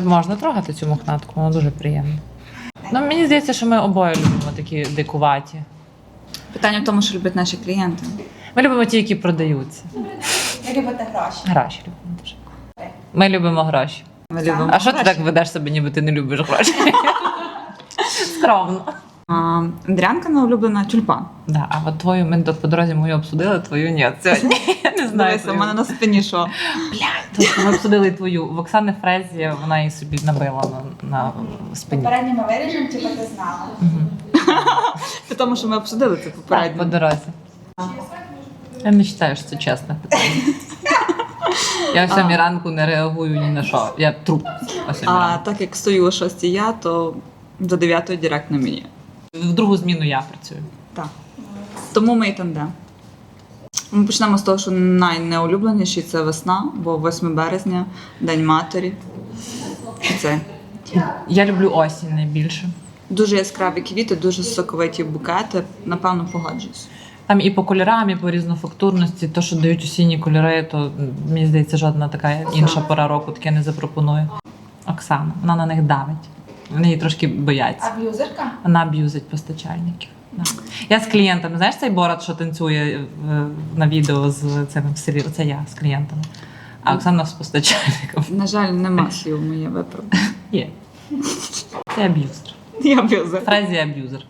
це можна трогати цю мохнатку, вона дуже приємна. Ну, мені здається, що ми обоє любимо такі дикуваті. Питання в тому, що люблять наші клієнти. Ми любимо ті, які продаються. Ви любите гроші. Гроші любимо дуже. Ми любимо гроші. Ми любимо. А що ти так ведеш себе, ніби ти не любиш гроші? Скромно. А, Андріанка улюблена тюльпан. Да, а от твою ми по дорозі мою обсудили, твою ні. Сьогодні не знаю. Дивися, у мене на спині що? Тобто ми обсудили твою. В Оксани Фрезі вона її собі набила на, на спині. Попередньо ми виріжемо, типу ти знала. Це тому, що ми обсудили це Так, по дорозі. Я не вважаю, що це чесне питання. Я в сьомій ранку не реагую ні на що. Я труп о А так як стою о 6 я, то до 9 директ на мені. В другу зміну я працюю. Так. Тому ми і тандем. Ми почнемо з того, що найнеулюбленіший це весна, бо 8 березня, День матері. І це. Я люблю осінь найбільше. Дуже яскраві квіти, дуже соковиті букети. Напевно, погоджуюсь. Там і по кольорам, і по різнофактурності, то, що дають осінні кольори, то мені здається, жодна така інша пора року таке не запропонує. Оксана, вона на них давить. Вони її трошки бояться. Аб'юзерка? Вона аб'юзить постачальників. Я з клієнтами. Знаєш цей Борат, що танцює на відео з цим в селі? Це я з клієнтами. А Оксана з постачальником. На жаль, нема слів моє виправдання. Є. Це аб'юзер. Я аб'юзер. Фразі аб'юзер.